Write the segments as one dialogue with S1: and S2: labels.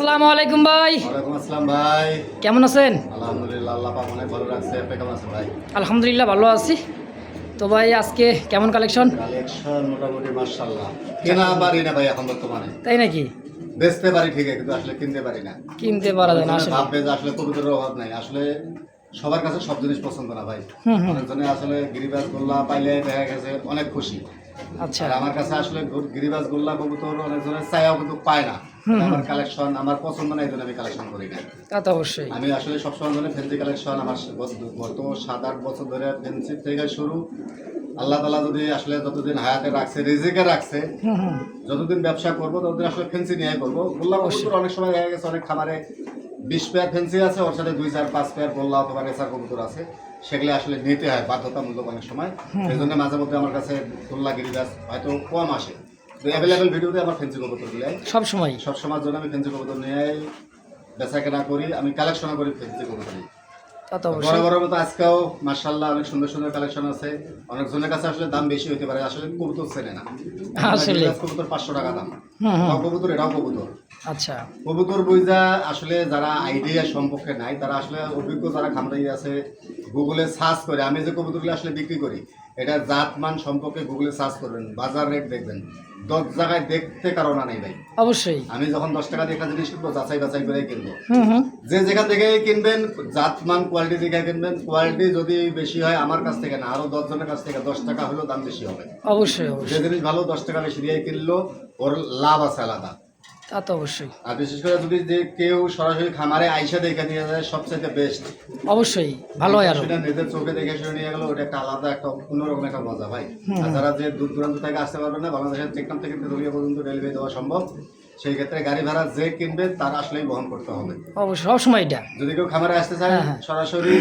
S1: আসসালামু আলাইকুম ভাই।
S2: ওয়ালাইকুম আসসালাম ভাই।
S1: কেমন আছেন?
S2: আলহামদুলিল্লাহ আল্লাহ পাক অনেক ভালো রাখছে। আপনি কেমন আছেন ভাই?
S1: আলহামদুলিল্লাহ ভালো আছি। তো ভাই আজকে কেমন কালেকশন
S2: কালেকশন মোটামুটি মার্শাল্লাহ কেনা পারি না ভাই এখন বর্তমানে?
S1: তাই নাকি?
S2: বেচতে পারি ঠিকই কিন্তু আসলে কিনতে পারি না।
S1: কিনতে পারা যায় না আসলে।
S2: ভাববে যে আসলে কবুতরের অভাব নাই। আসলে সবার কাছে সব জিনিস পছন্দ না ভাই। অনেকজনে আসলে গিরিবাজ গোল্লা পাইলে দেখা গেছে অনেক খুশি।
S1: আচ্ছা।
S2: আর আমার কাছে আসলে গিরিবাজ গোল্লা কবুতর অনেকজনের চাইও কিন্তু পায় না। আমার কালেকশন আমার পছন্দ না এই জন্য আমি কালেকশন করি না।
S1: তা তো অবশ্যই।
S2: আমি আসলে সবসময় ধরে ফেন্সি কালেকশন আমার গত- সাত আট বছর ধরে ফেন্সি থেকে শুরু। আল্লাহ তালা যদি আসলে যতদিন হায়াতে রাখছে রিজিকে রাখছে যতদিন ব্যবসা করব ততদিন আসলে ফেন্সি নিয়ে করব। গোল্লা কবুতর অনেক সময় দেখা গেছে অনেক খামারে বিশ পেয়ার ফেন্সি আছে ওর সাথে দুই চার পাঁচ পেয়ার গোল্লা অথবা রেসার কবুতর আছে। সেগুলো আসলে নিতে হয় বাধ্যতামূলক অনেক সময়। সেই জন্য মাঝে মধ্যে আমার কাছে দোল্লা গিরিদাস হয়তো কম আসে। অ্যাভেলেবেল ভিডিওতে আমার ফেন্সি কবুতর নিয়ে
S1: সব সময়?
S2: সব সময়ের জন্য আমি ফেন্সি কবুতর নিয়ে বেচা কেনা করি আমি কালেকশন করি ফেন্সি কবুতর বড় মতো আজকেও মার্শাল্লাহ অনেক সুন্দর সুন্দর কালেকশন আছে। অনেকজনের কাছে আসলে দাম বেশি হতে পারে আসলে কবুতর চেনে না।
S1: আসলে।
S2: কবুতর পাঁচশো টাকা দাম। এটাও কবুতর এটাও কবুতর।
S1: আচ্ছা।
S2: কবুতর আসলে যারা আইডিয়া সম্পর্কে নাই তারা আসলে অভিজ্ঞ যারা খামারি আছে গুগলে সার্চ করে আমি যে কবুতরগুলো আসলে বিক্রি করি এটা জাতমান সম্পর্কে গুগলে সার্চ করবেন বাজার রেট দেখবেন। দশ জায়গায় দেখতে কারণ নেই ভাই।
S1: অবশ্যই।
S2: আমি যখন দশ টাকা দিয়ে একটা জিনিস কিনবো যাচাই বাছাই করে কিনবো। যে যেখান থেকে কিনবেন জাতমান কোয়ালিটি দেখে কিনবেন কোয়ালিটি যদি বেশি হয় আমার কাছ থেকে না আরও দশ জনের কাছ থেকে দশ টাকা হলেও দাম বেশি হবে।
S1: অবশ্যই।
S2: যে জিনিস ভালো দশ টাকা বেশি দিয়ে কিনলো ওর লাভ আছে আলাদা।
S1: তা তো অবশ্যই।
S2: আর বিশেষ করে যদি যে কেউ সরাসরি খামারে আইসা দেখে নিয়ে যায় সবচেয়ে বেস্ট
S1: অবশ্যই ভালো হয় আরও।
S2: সেটা নিজের চোখে দেখে শুনে নিয়ে গেলো ওটা একটা আলাদা একটা অন্যরকম একটা মজা ভাই। আর যারা যে দূর দূরান্ত থেকে আসতে পারবে না বাংলাদেশের টেকনাম থেকে তেতুলিয়া পর্যন্ত ডেলিভারি দেওয়া সম্ভব সেই ক্ষেত্রে গাড়ি ভাড়া যে কিনবে তার আসলেই বহন করতে হবে।
S1: অবশ্যই সব সময় এটা।
S2: যদি কেউ খামারে আসতে চায়
S1: হ্যাঁ, হ্যাঁ।
S2: সরাসরি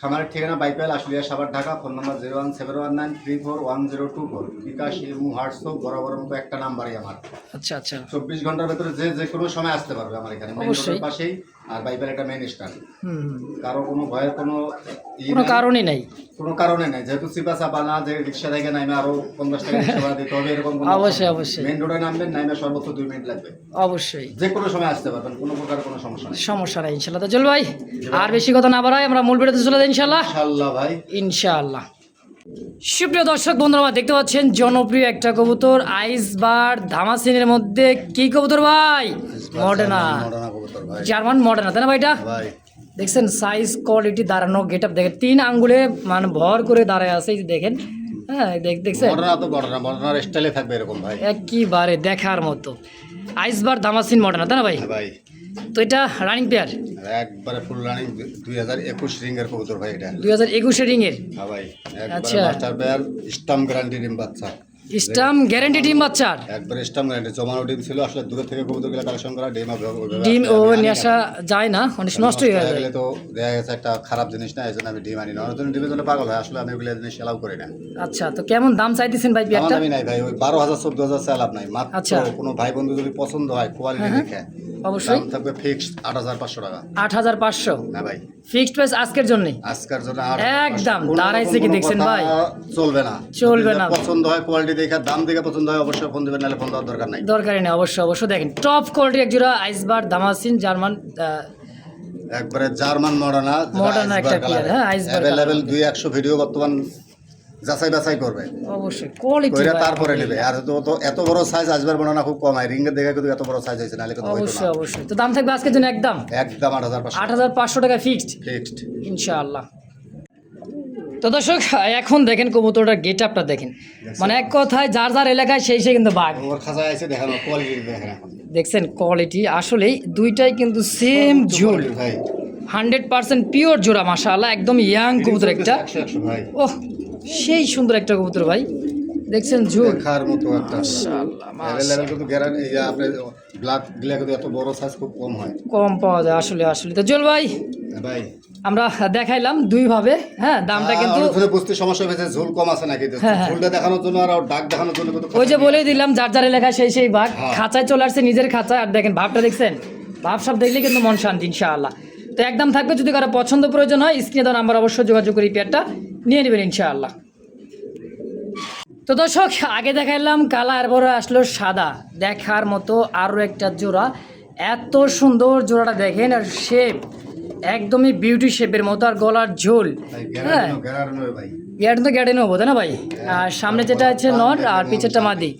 S2: খামারের ঠিকানা Baipail Ashulia Savar Dhaka phone number zero one seven one nine three four one zero two four. BKash imo WhatsApp বরাবর মতো একটা নাম্বারই আমার।
S1: আচ্ছা আচ্ছা।
S2: চব্বিশ ঘণ্টার ভেতরে যে যে কোনো সময় আসতে পারবে আমার এখানে। পাশেই আর বাইপাইল একটা
S1: হুম হুম।
S2: কারও কোনো ভয়ের কোনো
S1: কোনো কারণই নাই।
S2: কোনো কারণে নাই। যেহেতু চিপা চাপা না যে রিক্সা থেকে নামে আরও পঞ্চাশ টাকা রিক্সা ভাড়া দিতে হবে এরকম
S1: অবশ্যই, অবশ্যই।
S2: মেইন রোডে নামবেন নামে সর্বোচ্চ দুই মিনিট লাগবে।
S1: অবশ্যই।
S2: যে কোনো সময় আসতে পারবেন কোনো প্রকার কোনো সমস্যা নেই।
S1: সমস্যা নাই ইনশাল্লাহ তো চল ভাই আর বেশি কথা না বাড়াই আমরা মূল ভিডিওতে চলে যাই ইনশাল্লাহ
S2: ইনশাল্লাহ ভাই।
S1: ইনশাআল্লাহ। সুপ্রিয় দর্শক বন্ধুরা আমার দেখতে পাচ্ছেন জনপ্রিয় একটা কবুতর আইস বার ধামাসিনের মধ্যে। কি কবুতর ভাই? মডার্না
S2: মডার্না কবুতর ভাই।
S1: জার্মান মডার্না তাই না ভাইটা?
S2: ভাই।
S1: দেখছেন সাইজ কোয়ালিটি দাঁড়ানো গেট আপ দেখেন। তিন আঙ্গুলে মানে ভর করে দাঁড়ায় আছে দেখেন। হ্যাঁ দেখ- দেখছেন?
S2: মডার্না তো মডার্না মডার্নার স্টাইলে থাকবে এরকম ভাই।
S1: একইবারে দেখার মতো। আইসবার ধামাসিন মডার্না তাই না ভাই?
S2: হ্যাঁ ভাই।
S1: তো এটা রানিং পেয়ার
S2: একবারে ফুল রানিং দুই হাজার একুশ রিঙ্গের কবুতর ভাই এটা।
S1: দুই হাজার একুশে রিংয়ের?
S2: হ্যাঁ ভাই। একবারে
S1: আচ্ছা।
S2: মাস্টার পেয়ার স্টাম গ্যারান্টি ডিম বাচ্চা।
S1: স্টাম গ্যারান্টি ডিম বাচ্চার
S2: একবারে স্টাম গ্যারান্টি জমানো ডিম ছিল আসলে দূরে থেকে কবুতরগুলো কালেকশন করা ডিম
S1: ডিম ও
S2: আমি
S1: আসা যায় না অনেক নষ্ট হয়ে যায়।
S2: গেলে তো দেখা গেছে একটা খারাপ জিনিস না এই জন্য আমি ডিম আনি না। অনেক ডিমের জন্য পাগল হয় আসলে আমি ওগুলো জিনিস এলাও করি না।
S1: আচ্ছা তো কেমন দাম চাইতেছেন ভাই পেয়ারটা
S2: দামি নাই ভাই ওই বারো হাজার চোদ্দ হাজার চাল নাই। মাত্র
S1: আচ্ছা।
S2: কোনো ভাই বন্ধু যদি পছন্দ হয় কোয়ালিটি দেখে।
S1: অবশ্যই।
S2: থাকবে ফিক্সড আট হাজার পাঁচশো টাকা।
S1: আট হাজার পাঁচশো।
S2: না ভাই।
S1: ফিক্সড প্রাইস আজকের জন্য?
S2: আজকের জন্য
S1: একদম, দাঁড়াইছে কি দেখছেন ভাই?
S2: চলবে না।
S1: চলবে না।
S2: পছন্দ হয় কোয়ালিটি দেখে দাম দেখে পছন্দ হয় অবশ্যই ফোন দেবেন নাহলে ফোন দেওয়ার দরকার নাই।
S1: দরকারই নেই অবশ্যই অবশ্যই। দেখেন টপ কোয়ালিটির একজোড়া আইসবার দামাসিন জার্মান
S2: একবারে জার্মান মডার্না
S1: মডার্না একটা হ্যাঁ, আইসবার
S2: অ্যাভেলেবল দুই একশো ভিডিও বর্তমান যাচাই বাছাই করবে।
S1: অবশ্যই কোয়ালিটি
S2: তারপরে নেবে। আর তো এত বড় সাইজ আসবার মনে খুব কম হয়। রিঙ্গের দেখে কিন্তু এত বড় সাইজ হয়েছে নাহলে কিন্তু
S1: অবশ্যই অবশ্যই। তো দাম থাকবে আজকের জন্য একদম?
S2: একদম আট হাজার
S1: আট হাজার পাঁচশো টাকা ফিক্সড
S2: ফিক্সড
S1: ইনশাআল্লাহ। তো দর্শক এখন দেখেন কবুতরটার গেট আপটা দেখেন মানে এক কথায় যার যার এলাকায় সেই সেই কিন্তু বাঘ। দেখছেন কোয়ালিটি আসলেই দুইটাই কিন্তু সেম ঝোল
S2: ভাই।
S1: হান্ড্রেড পার্সেন্ট পিওর জোড়া মাশাআল্লাহ একদম ইয়াং কবুতর একটা। ওহ সেই সুন্দর একটা কবুতর ভাই। দেখছেন ঝুল।
S2: দেখার মতো একটা
S1: মাশাআল্লাহ,
S2: অ্যাভেলেবেল কিন্তু গ্যারান্টি আপনি ব্ল্যাকগুলা কিন্তু এত বড় সাইজ খুব কম হয়।
S1: কম পাওয়া যায় আসলে আসলে। তো জল ভাই
S2: হ্যাঁ ভাই।
S1: আমরা দেখাইলাম দুই ভাবে হ্যাঁ দামটা কিন্তু
S2: বুঝতে সমস্যা হয়েছে ঝোল কম আছে নাকি?
S1: হ্যাঁ, হ্যাঁ।
S2: ঝোলটা দেখানোর জন্য আর ডাক দেখানোর জন্য
S1: ওই যে বলেই দিলাম যার যার এলাকায় সেই সেই বাঘ।
S2: হ্যাঁ।
S1: খাঁচায় চলে আসছে নিজের খাঁচায়। আর দেখেন ভাবটা দেখছেন? ভাব সব দেখলে কিন্তু মন শান্তি ইনশাআল্লাহ। তো একদম থাকবে। যদি কারও পছন্দ প্রয়োজন হয়, স্ক্রিনে দেওয়া নাম্বার অবশ্যই যোগাযোগ করে পেয়ারটা নিয়ে নেবেন ইনশাআল্লাহ। তো দর্শক, আগে দেখাইলাম কালা বড় আসলো সাদা। দেখার মতো আরও একটা জোড়া। এত সুন্দর জোড়াটা দেখেন, আর শেপ একদমই বিউটি শেপের মতো আর গলার ঝোল। হ্যাঁ। গ্যারেন তো গ্যারেন হব তাই না ভাই? আর সামনে যেটা আছে নর আর পিছেরটা মাদি।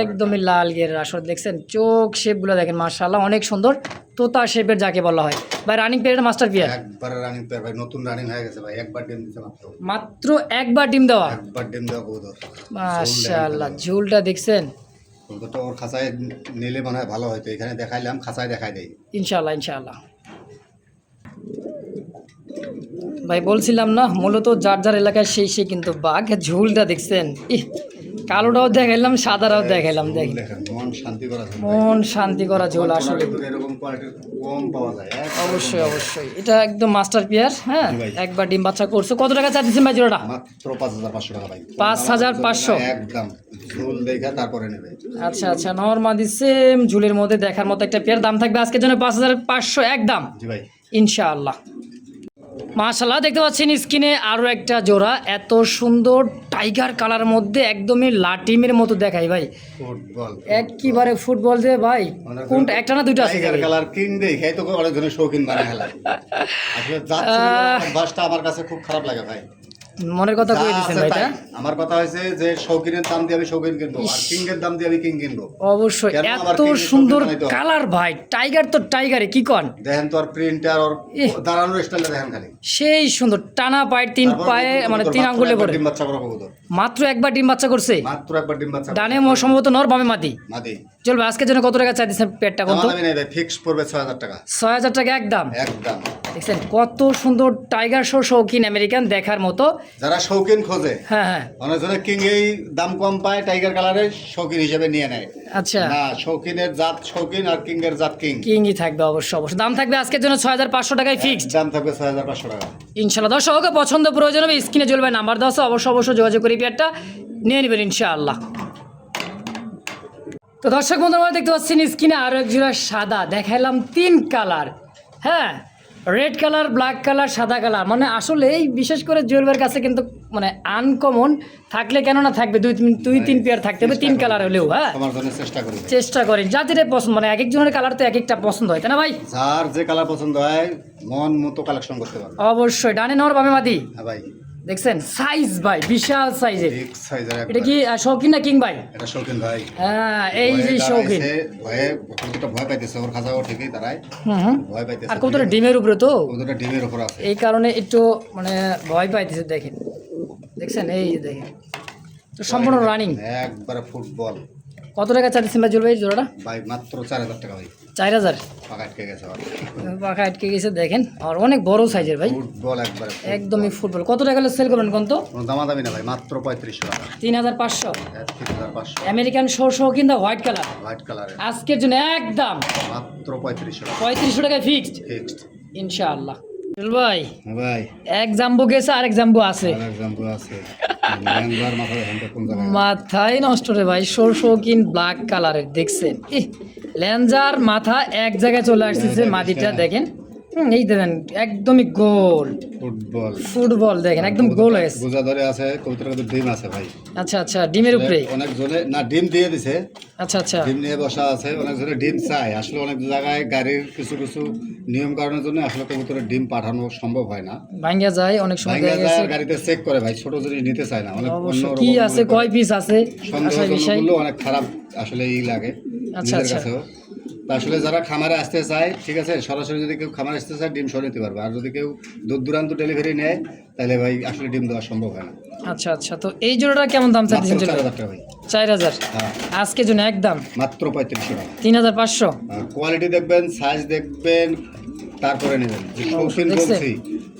S1: একদমই লাল গিয়ারের আসর দেখছেন চোখ শেপগুলো দেখেন মার্শাল্লাহ অনেক সুন্দর। তোতা শেপের যাকে বলা হয়। ভাই রানিং পিরিয়ড মাস্টার পিয়ার
S2: একবারে রানিং পেয়ার ভাই নতুন রানিং হয়ে গেছে ভাই একবার ডিম দিতে মাত্র।
S1: মাত্র একবার ডিম দেওয়া?
S2: একবার ডিম দেওয়া কবুতর
S1: মাশাআল্লাহ ঝুলটা দেখছেন?
S2: কবুতরটা ওর খাঁচায় নিলে মনে হয় ভালো হয়তো এখানে দেখাইলাম খাঁচায় দেখাই দেয়
S1: ইনশাআল্লাহ ইনশাআল্লাহ। ভাই বলছিলাম না মূলত যার যার এলাকায় সেই সেই কিন্তু বাঘ। ঝুলটা দেখছেন? ইহ, কালোটাও দেখাইলাম সাদারাও দেখাইলাম দেখ
S2: দেখেন। মন শান্তি করা
S1: মন ঝোল আসলে। অবশ্যই অবশ্যই। এটা একদম মাস্টার পিয়ার হ্যাঁ? একবার ডিম বাচ্চা করছ। কত টাকা চাচ্ছেন ভাই জোড়াটা?
S2: পাঁচ হাজার পাঁচশো
S1: আচ্ছা আচ্ছা নর্মাদি সেম ঝুলের মধ্যে দেখার মতো একটা পেয়ার দাম থাকবে আজকের জন্য পাঁচ হাজার পাঁচশো একদম। ইনশাআল্লাহ। মাশাল্লাহ দেখতে পাচ্ছেন স্কিনে আরও একটা জোড়া। এত সুন্দর টাইগার কালার মধ্যে একদমই লাটিমের মতো দেখায় ভাই।
S2: ফুটবল
S1: একেবারে ফুটবল দিয়ে ভাই। কোনটা? একটা না দুইটা আছে
S2: কালার কিন দেই খাই তো অনেক জনের শৌখিন বানায় খেলা আসলে বাসটা আমার কাছে খুব খারাপ লাগে ভাই।
S1: মনের কথা কই
S2: দিবেন
S1: ভাই
S2: আমার কথা হইছে যে শৌকিনের দাম দিয়ে আমি শৌকিন কিনবো আর কিং এর দাম দিয়ে আমি কিং কিনবো।
S1: অবশ্যই। এত সুন্দর কালার ভাই টাইগার তো টাইগারে কি কন?
S2: দেখেন তো আর প্রিন্টার
S1: ইহ।
S2: দাঁড়ানোর স্টাইলটা দেখেন খালি।
S1: সেই সুন্দর টানা পায় তিন পায়ে মানে তিন আঙ্গুলে
S2: করে।
S1: পড়ে
S2: বাচ্চা বড় কবুতর
S1: মাত্র একবার ডিম বাচ্চা করছে?
S2: মাত্র একবার ডিম বাচ্চা
S1: ডানে সম্ভবত নর বামে মাদি।
S2: মাদি।
S1: চলবে আজকের জন্য কত টাকা চাই দিচ্ছেন পেটটা কত
S2: দামি নেই ভাই ফিক্স পড়বে ছয় হাজার টাকা।
S1: ছয় হাজার টাকা একদম।
S2: একদম।
S1: দেখছেন কত সুন্দর টাইগার শো শৌখিন আমেরিকান দেখার মতো।
S2: যারা শৌখিন খোঁজে
S1: হ্যাঁ হ্যাঁ।
S2: অনেকজনে কিং এই দাম কম পায় টাইগার কালারের শৌখিন হিসেবে নিয়ে নেয়।
S1: আচ্ছা।
S2: না শৌখিনের জাত শৌখিন আর কিং এর জাত কিং
S1: কিংই থাকবে অবশ্যই অবশ্যই দাম থাকবে আজকের জন্য ছয় হাজার পাঁচশো টাকায় ফিক্সড
S2: দাম থাকবে ছয় হাজার পাঁচশো টাকা।
S1: ইনশাল্লাহ। দর্শক পছন্দ প্রয়োজন হবে স্ক্রিনে চলবে নাম্বার দশ অবশ্যই অবশ্যই যোগাযোগ করে পেয়ারটা নিয়ে নেবেন ইনশাআল্লাহ। তো দর্শক বন্ধুরা দেখতে পাচ্ছেন স্ক্রিনে আরও এক জোড়া সাদা। দেখাইলাম তিন কালার। হ্যাঁ রেড কালার ব্ল্যাক কালার সাদা কালার। মানে আসলে এই বিশেষ করে জুয়েলবের কাছে কিন্তু মানে আনকমন থাকলে কেন না থাকবে? দুই তিন দুই তিন পেয়ার থাকতে হবে তিন কালার হলেও হ্যাঁ।
S2: চেষ্টা করি।
S1: করেন যা যেটাই পছন্দ মানে এক একজনের কালার তো এক একটা পছন্দ হয় তাই না ভাই?
S2: যার যে কালার পছন্দ হয় মন মতো কালেকশন করতে পারবে।
S1: অবশ্যই। ডানে নর বামে মাদি?
S2: হ্যাঁ ভাই।
S1: দেখছেন? সাইজ ভাই বিশাল সাইজের এটা কি শৌখিন না কিং ভাই?
S2: এটা শৌখিন ভাই।
S1: হ্যাঁ এই যে শৌখিন।
S2: ভয়ে পাইতেছে ওর খাঁচা ও ঠিকই দাঁড়ায়। ভয় পাইতেছে
S1: আর কতটা ডিমের উপরে তো?
S2: কবুতরটা ডিমের উপর আছে।
S1: এই কারণে একটু মানে ভয় পাইতেছে দেখেন। দেখছেন? এই দেখেন। তো সম্পূর্ণ রানিং
S2: একবারে ফুটবল।
S1: কত টাকা চাচ্ছেন ভাই ভাই জোড়াটা?
S2: ভাই মাত্র চার হাজার টাকা ভাই।
S1: চার হাজার?
S2: ফাঁকা আটকে গেছে
S1: পাখা আটকে গেছে দেখেন। আর অনেক বড় সাইজের ভাই।
S2: ফুটবল একবারে
S1: একদমই ফুটবল। কত টাকা সেল করবেন কোন তো?
S2: কোনো দামাদামি না ভাই মাত্র পঁয়ত্রিশশো টাকা।
S1: তিন হাজার পাঁচশো।
S2: এক তিন হাজার পাঁচশো।
S1: আমেরিকান শো শো কিন্তু হোয়াইট কালার।
S2: হোয়াইট কালার
S1: আজকের জন্য একদম।
S2: মাত্র পঁয়ত্রিশশো টাকা।
S1: পঁয়ত্রিশশো টাকায় ফিক্সড
S2: ফিক্সড
S1: ইনশাআল্লাহ। ভাই
S2: ভাই।
S1: এক জাম্বু গেছে জাম্বু আছে।
S2: মাথায়
S1: নষ্ট রে ভাই কিন ব্ল্যাক কালারের দেখছেন? ইহ, ল্যাঞ্জার মাথা এক জায়গায় চলে আসছে মাটিটা দেখেন। এই দেখেন একদমই গোল।
S2: ফুটবল।
S1: ফুটবল দেখেন একদম গোল হয়েছে।
S2: বোঝা ধরে আছে কবুতরের ডিম আছে ভাই।
S1: আচ্ছা আচ্ছা ডিমের উপরে।
S2: অনেক জনে না ডিম দিয়ে দিছে।
S1: আচ্ছা আচ্ছা।
S2: ডিম নিয়ে বসা আছে অনেক জনে ডিম চায়। আসলে অনেক জায়গায় গাড়ির কিছু কিছু নিয়ম কারণের জন্য আসলে কবুতরের ডিম পাঠানো সম্ভব হয় না।
S1: ভাঙ্গা যায় অনেক সময়
S2: ভাঙ্গা যায় গাড়িতে চেক করে ভাই ছোট জিনিস নিতে চায় না। অনেক
S1: কি আছে কয় পিস আছে
S2: সন্দেহজনকগুলো অনেক খারাপ আসলে ই লাগে
S1: আচ্ছা, আচ্ছা।
S2: আসলে যারা খামারে আসতে চায় ঠিক আছে সরাসরি যদি কেউ খামারে আসতে চায় ডিম সরে নিতে পারবে। আর যদি কেউ দূর দূরান্ত ডেলিভারি নেয় তাহলে ভাই আসলে ডিম দেওয়া সম্ভব হয় না।
S1: আচ্ছা আচ্ছা তো এই জোড়াটা কেমন দাম
S2: মাত্র চার হাজার টাকা ভাই।
S1: চার হাজার? আজকে জন্য একদম?
S2: মাত্র পঁয়ত্রিশশো টাকা।
S1: তিন হাজার পাঁচশো?
S2: কোয়ালিটি দেখবেন সাইজ দেখবেন তারপরে নেবেন। শৌখিন বলছি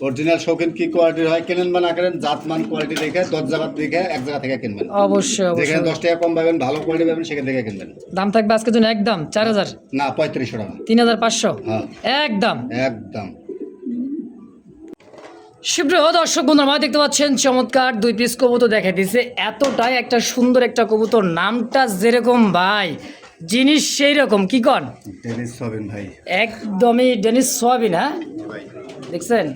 S2: অরিজিনাল শৌখিন কি কোয়ালিটির হয়? কেনেন বা না কেনেন জাতমান কোয়ালিটি দেখে দশ জায়গা দেখে এক জায়গা থেকে কিনবেন।
S1: অবশ্যই
S2: যেখানে দশ টাকা কম পাবেন ভালো কোয়ালিটি পাবেন সেখান থেকে কিনবেন।
S1: দাম থাকবে আজকের জন্য একদম চার হাজার।
S2: না পঁয়ত্রিশশো টাকা।
S1: তিন হাজার পাঁচশো?
S2: হ্যাঁ।
S1: একদম।
S2: একদম।
S1: সুপ্রিয় দর্শক বন্ধুরা দেখতে পাচ্ছেন চমৎকার দুই পিস কবুতর দেখা দিছে এতটাই একটা সুন্দর একটা কবুতর নামটা যেরকম ভাই জিনিস সেই রকম কি কন?
S2: ভাই।
S1: একদমই ডেনিস সোয়াবিন হ্যাঁ? দেখছেন?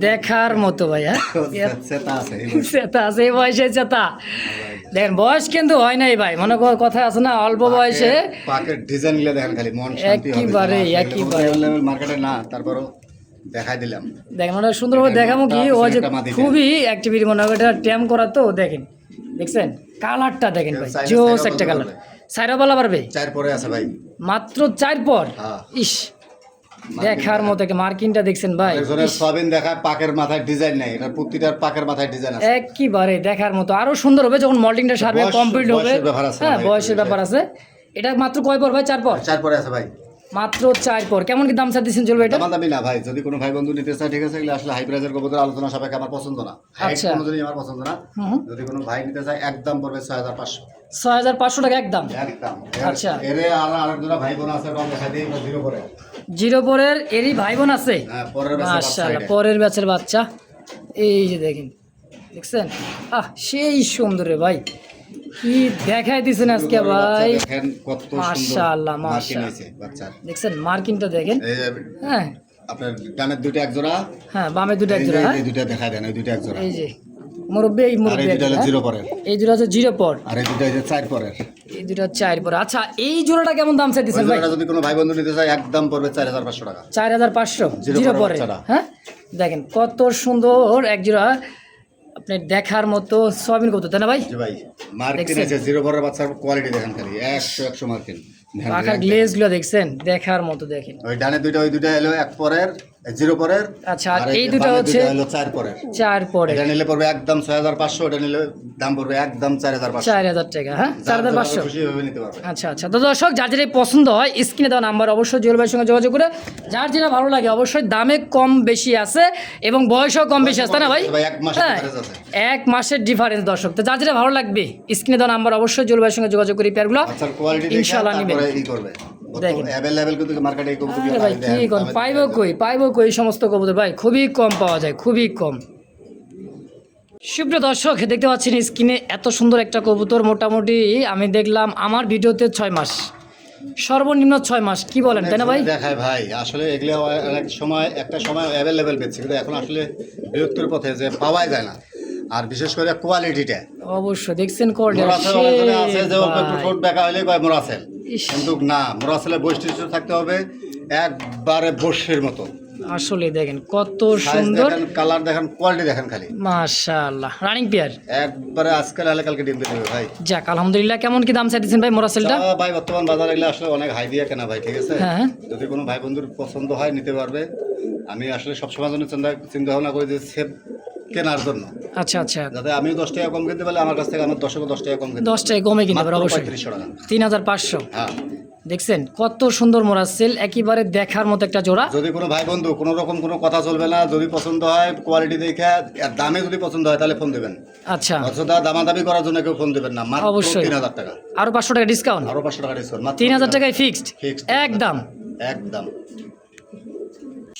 S1: দেখার মতো ভাই হ্যাঁ?
S2: আছে এই বয়সে।
S1: চেতা আছে এই বয়সে চেতা দেখেন বয়স কিন্তু হয় নাই ভাই মনে কর কথা আছে না অল্প বয়সে।
S2: হবে
S1: একেবারে, একেবারে।
S2: মার্কেটে না তারপরও দেখাই দিলাম।
S1: দেখেন মানে সুন্দরভাবে দেখাবো কি ও যে খুবই অ্যাক্টিভিটি মনে হয় এটা ট্যাম করা তো দেখেন। দেখছেন? কালারটা দেখেন ভাই জোস একটা কালার
S2: পারবে।
S1: বলা পারবে?
S2: চার পরে আছে ভাই।
S1: মাত্র চার পর?
S2: হ্যাঁ।
S1: ইস দেখার মতো মার্কিনটা দেখছেন ভাই।
S2: সবিন দেখায় পাকের মাথায় ডিজাইন নাই এটা প্রতিটার পাকের মাথায় ডিজাইন আছে।
S1: একইবারে দেখার মতো। আরও সুন্দর হবে যখন মল্টিংটা সারবে কমপ্লিট হবে। হ্যাঁ বয়সের ব্যাপার আছে। এটা মাত্র কয় পর ভাই? চার পর?
S2: চার পরে আছে ভাই।
S1: মাত্র চার পর। কেমন কি দাম দিচ্ছেন চলবে এটা?
S2: দামাদামি না ভাই যদি কোনো ভাই বন্ধু নিতে চায় ঠিক আছে এগুলো আসলে হাই প্রাইজের কবুতর আলোচনা সাপেক্ষে আমার পছন্দ না।
S1: আচ্ছা।
S2: কোনোদিনই আমার পছন্দ না। যদি কোনো ভাই নিতে চায় একদম পড়বে ছয় হাজার পাঁচশো।
S1: ছয় হাজার পাঁচশো টাকা একদম?
S2: একদম।
S1: আচ্ছা।
S2: এরে আর আরেকজনা ভাই বোন আছে কম দেখা দিই জিরো করে
S1: জিরো পরের এরই ভাই বোন আছে?
S2: হ্যাঁ পরের ব্যাচের বাচ্চা
S1: মাশাআল্লাহ পরের ব্যাচের বাচ্চা। এই যে দেখেন দেখছেন? আহ সেই সুন্দর রে ভাই। কি দেখাই দিছেন আজকে ভাই? মাশাআল্লাহ, মাশাআল্লাহ। দেখছেন দেখেন।
S2: এই
S1: হ্যাঁ।
S2: আপনার ডানের দুইটা এক জোড়া।
S1: হ্যাঁ বামে দুটো এক জোড়া। হ্যাঁ
S2: এই দুইটা দেখাই দেন এই দুইটা এক জোড়া।
S1: এই যে মুরব্বী এই
S2: এই
S1: মুরব্বী
S2: দুইটা হলো
S1: জোড়া,
S2: জিরো
S1: হ্যাঁ?
S2: পরের।
S1: এই দুটো হচ্ছে জিরো পর।
S2: আর এই এই চার পরের।
S1: এই দুটো চার পর। আচ্ছা এই জোড়াটা কেমন দাম চাইতেছেন ভাই?
S2: যদি কোনো ভাই বন্ধু নিতে চায় একদম পড়বে চার হাজার পাঁচশো টাকা।
S1: চার হাজার পাঁচশো
S2: জিরো
S1: জিরো
S2: পরের
S1: পরে। হ্যাঁ? দেখেন কত সুন্দর এক জোড়া। আপনি দেখার মতো সয়াবিন কত তাই না ভাই?
S2: ভাই মার্কিন? আছে জিরো পরের বাচ্চার কোয়ালিটি দেখেন খালি একশো একশো মার্কিন। দেখেন,
S1: পাখার গ্লেজগুলো গ্লেজগুলো দেখছেন? দেখার মতো দেখেন।
S2: ওই ডানে দুইটা ওই দুইটা এলো এক পরের। জিরো পরের
S1: আচ্ছা, এই দুটো হচ্ছে-
S2: চার পরের।
S1: চার পরে
S2: এটা নিলে পড়বে একদম ছয় হাজার পাঁচশো ওটা নিলে দাম পড়বে একদম চার হাজার পাঁচশো।
S1: চার হাজার টাকা হ্যাঁ? চার হাজার পাঁচশো।
S2: নিতে পারবে।
S1: আচ্ছা আচ্ছা। তো দর্শক যার যেটা পছন্দ হয় স্ক্রিনে দেওয়া নাম্বার অবশ্যই জুয়েল ভাইয়ের সঙ্গে যোগাযোগ করে। যার যেটা ভালো লাগে অবশ্যই দামে কম বেশি আছে এবং বয়সও কম বেশি আছে না ভাই?
S2: এক মাসের
S1: হ্যাঁ, ডিফারেন্স দর্শক। তো যার যেটা ভালো লাগবে স্ক্রিনে দেওয়া নাম্বার অবশ্যই জুয়েল ভাইয়ের সঙ্গে যোগাযোগ করি পেয়ারগুলো
S2: আচ্ছার কোয়ালিটি
S1: দেখেন।
S2: অ্যাভেলেবেল কিন্তু মার্কেটে
S1: ভাই কি
S2: দেখেন,
S1: পাইবো কই? পাইবো কই সমস্ত কবুতর? ভাই খুবই কম পাওয়া যায় খুবই কম। সুপ্রিয় দর্শক দেখতে পাচ্ছেন স্ক্রিনে এত সুন্দর একটা কবুতর মোটামুটি আমি দেখলাম আমার ভিডিওতে ছয় মাস। সর্বনিম্ন ছয় মাস কি বলেন তাই না ভাই?
S2: দেখায় ভাই আসলে এগুলো অনেক সময় একটা সময় অ্যাভেলেবেল পেয়েছে কিন্তু এখন আসলে বিরক্তির পথে যে পাওয়াই যায় না। আর বিশেষ করে কোয়ালিটিটা
S1: অবশ্যই দেখছেন কোয়ালিটি
S2: আছে যে অল্প একটু ঠোঁট দেখা হলে কয় মোরাসেল। কিন্তু না মোরাসেলের বৈশিষ্ট্য থাকতে হবে একবারে বর্ষের মতো।
S1: আসলে দেখেন কত সুন্দর।
S2: কালার দেখেন কোয়ালিটি দেখেন খালি।
S1: মাশাআল্লাহ। রানিং পেয়ার
S2: একবারে আজকাল হলে কালকে ডিম দেবে ভাই।
S1: যাক আলহামদুলিল্লাহ। কেমন কি দাম চাইতেছেন ভাই মোরাসেলটা?
S2: ভাই বর্তমান বাজারে এগুলো আসলে অনেক হাই দিয়ে কেনা ভাই ঠিক আছে?
S1: হ্যাঁ
S2: যদি কোনো ভাই বন্ধুর পছন্দ হয় নিতে পারবে। আমি আসলে সবসময় জন্য চিন্তা চিন্তা ভাবনা করি যে সেভ কেনার জন্য।
S1: আচ্ছা আচ্ছা।
S2: যাতে আমিও দশ টাকা কম কিনতে পারলে আমার কাছ থেকে আমার দশকে দশ টাকা কম কিনতে
S1: দশ টাকা কমে কিনে পারে অবশ্যই। তিন হাজার পাঁচশো।
S2: হ্যাঁ।
S1: দেখছেন কত সুন্দর মোরাসেল একেবারে দেখার মতো একটা জোড়া।
S2: যদি কোনো ভাই বন্ধু কোনো রকম কোনো কথা চলবে না যদি পছন্দ হয় কোয়ালিটি দেখে আর দামে যদি পছন্দ হয় তাহলে ফোন দেবেন।
S1: আচ্ছা।
S2: অযথা দামাদামি করার জন্য কেউ ফোন দেবেন না মাত্র
S1: অবশ্যই।
S2: তিন হাজার টাকা।
S1: আরও পাঁচশো টাকা ডিসকাউন্ট
S2: আরও পাঁচশো টাকা ডিসকাউন্ট
S1: তিন হাজার টাকায় ফিক্সড। একদম।
S2: একদম।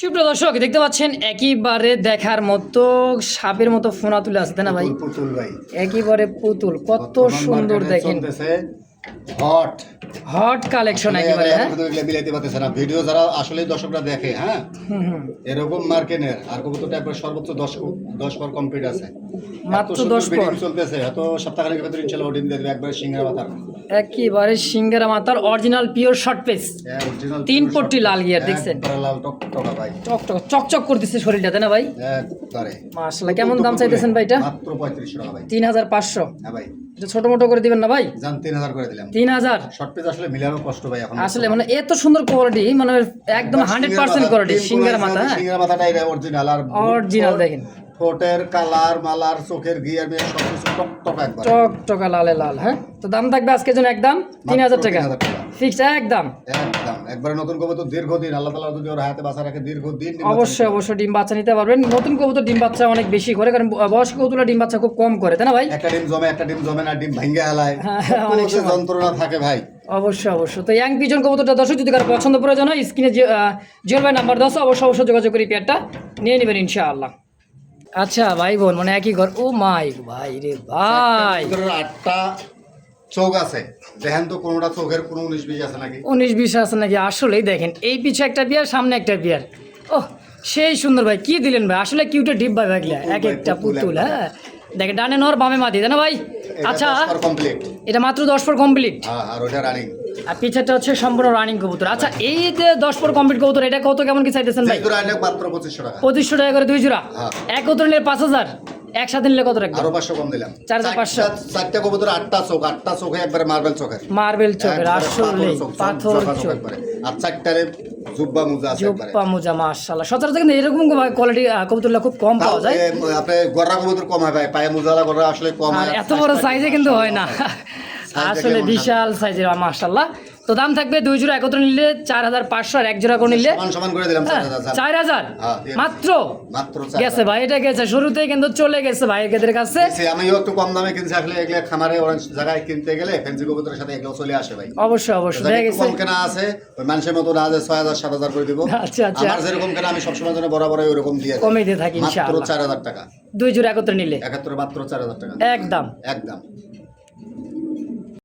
S1: সুপ্রিয় দর্শক দেখতে পাচ্ছেন একইবারে দেখার মতো সাপের মতো ফোনা তুলে আসতে না ভাই?
S2: পুতুল- পুতুল ভাই।
S1: একইবারে পুতুল কত সুন্দর দেখেন।
S2: হট
S1: হট কালেকশন একেবারে হ্যাঁ?
S2: মিলাইতে পারতেছে না। ভিডিও যারা আসলে দর্শকরা দেখে হ্যাঁ? এরকম মার্কেটের আর কবুতরটা একবার সর্বোচ্চ দশ দশ পর কমপ্লিট আছে।
S1: মাত্র
S2: এত
S1: 10 পর।
S2: চলতেছে এত সপ্তাহখানেক ভেতরে ইনশাল্লাহ ডিম দিয়ে দেবে একবার সিংহের মাথার।
S1: একেবারে সিঙ্গারা মাতার অরিজিনাল পিওর শর্ট পেস তিন পট্টি লাল গিয়ার দেখছেন?
S2: লাল টক টকা ভাই।
S1: চকচক চকচক করতেছে শরীরটা তাই না ভাই?
S2: একবারে।
S1: মাশাআল্লাহ কেমন দাম চাইতেছেন ভাই এটা
S2: মাত্র পঁয়ত্রিশশো টাকা ভাই।
S1: তিন হাজার পাঁচশো।
S2: হ্যাঁ ভাই।
S1: এটা ছোট মোটো করে দিবেন না ভাই?
S2: জান তিন হাজার করে দিলাম।
S1: তিন হাজার?
S2: শর্ট পেজ আসলে মিলানো কষ্ট ভাই এখন।
S1: আসলে মানে এত সুন্দর কোয়ালিটি মানে একদম হান্ড্রেড পার্সেন্ট কোয়ালিটি সিঙ্গার মাথা
S2: সিঙ্গার মাথাটা এটা অরিজিনাল আর
S1: অরিজিনাল দেখেন।
S2: ঠোঁটের কালার মালার চোখের গিয়ার মেয়ে সব কিছু টক টক একবার।
S1: টক টকা লালে লাল হ্যাঁ? তো দাম থাকবে আজকের জন্য একদম তিন হাজার টাকা।
S2: 3,000 টাকা।
S1: ফিক্সড একদম।
S2: একদম। একবারে নতুন কবুতর দীর্ঘদিন আল্লাহ তালা যদি ওর হাতে বাসা রাখে দীর্ঘদিন
S1: অবশ্যই অবশ্যই ডিম বাচ্চা নিতে পারবেন। নতুন কবুতর ডিম বাচ্চা অনেক বেশি করে কারণ বয়স্ক কবুতর ডিম বাচ্চা খুব কম করে তাই না ভাই?
S2: একটা ডিম জমে একটা ডিম জমে না ডিম ভাঙ্গে হালায়
S1: হ্যাঁ, অনেক
S2: যন্ত্রণা থাকে ভাই।
S1: অবশ্যই অবশ্যই। তো ইয়াং পিজন কবুতরটা দর্শক যদি কারও পছন্দ প্রয়োজন হয় স্ক্রিনে জিওর ভাই নাম্বার দশ অবশ্যই অবশ্যই যোগাযোগ করি পেয়ারটা নিয়ে নেবেন ইনশাআল্লাহ। আচ্ছা ভাই বোন মানে একই ঘর। ও মাই ভাই রে ভাই।
S2: আটটা চোখ আছে। দেখেন তো কোনোটা চোখের কোনো উনিশ বিশ আছে নাকি?
S1: উনিশ বিশ আছে নাকি? আসলেই দেখেন এই পিছে একটা বিয়ার সামনে একটা বিয়ার। ও সেই সুন্দর ভাই কি দিলেন ভাই? আসলে কিউটে ডিপ ভাই ভাগলে এক একটা
S2: পুতুল
S1: হ্যাঁ। দেখে ডানে নর বামে মাদি তাই না ভাই? আচ্ছা এটা মাত্র দশ পর কমপ্লিট
S2: হ্যাঁ আর ওটা রানিং
S1: আর পিছেরটা হচ্ছে সম্পূর্ণ রানিং কবুতর। আচ্ছা এই যে দশ পর কমপ্লিট কবুতর এটা কত কেমন কি চাইতেছেন ভাই?
S2: পঁচিশশো টাকা।
S1: পঁচিশশো টাকা করে দুই জোড়া?
S2: হ্যাঁ।
S1: এক কবুতর নিলে পাঁচ হাজার? একসাথে নিলে কত রাখবেন?
S2: আরও পাঁচশো কম দিলাম।
S1: চার হাজার পাঁচশো।
S2: চারটা- চারটা কবুতর আটটা চোখ আটটা চোখে একবারে মার্বেল চোখের।
S1: মার্বেল চোখের আসলে
S2: পাথর চোখ, একবারে। আর চারটারে জুব্বা মুজা আছে
S1: জোপ্পা মোজা মাশাল্লাহ সচরাচর কিন্তু এরকম কোয়ালিটি কবুতরগুলো খুব কম পাওয়া যায়।
S2: আপনি গররা কবুতর কম হয় ভাই পায়ে মুজালা গররা আসলে কম হয়
S1: এত বড় সাইজে কিন্তু হয়। না। আসলে বিশাল সাইজের মাশাল্লাহ তো দাম থাকবে দুই জোড়া একত্র নিলে চার হাজার পাঁচশো আর এক জোড়া করে নিলে
S2: চার হাজার, হ্যাঁ,
S1: মাত্র? গেছে ভাই এটা গেছে। শুরুতেই কিন্তু চলে গেছে ভাই এদের কাছে।
S2: আমিও একটু কম দামে কিনছি আসলে এগুলো খামারে জায়গায় কিনতে গেলে ফেন্সি কবুতরের সাথে এগুলো চলে আসে ভাই।
S1: অবশ্যই অবশ্যই। দেখা গেছে।
S2: কম কেনা আছে ওই মানুষের মতো না যে ছয় হাজার সাত হাজার করে দিব।
S1: আচ্ছা, আচ্ছা।
S2: আমার যেরকম কেনা আমি সবসময় জন্য বরাবর ওইরকম দিয়ে
S1: কমে দিয়ে থাকি
S2: মাত্র চার হাজার টাকা।
S1: দুই জোড়া একত্রে নিলে?
S2: একাত্তর মাত্র চার হাজার টাকা।
S1: একদম।
S2: একদম।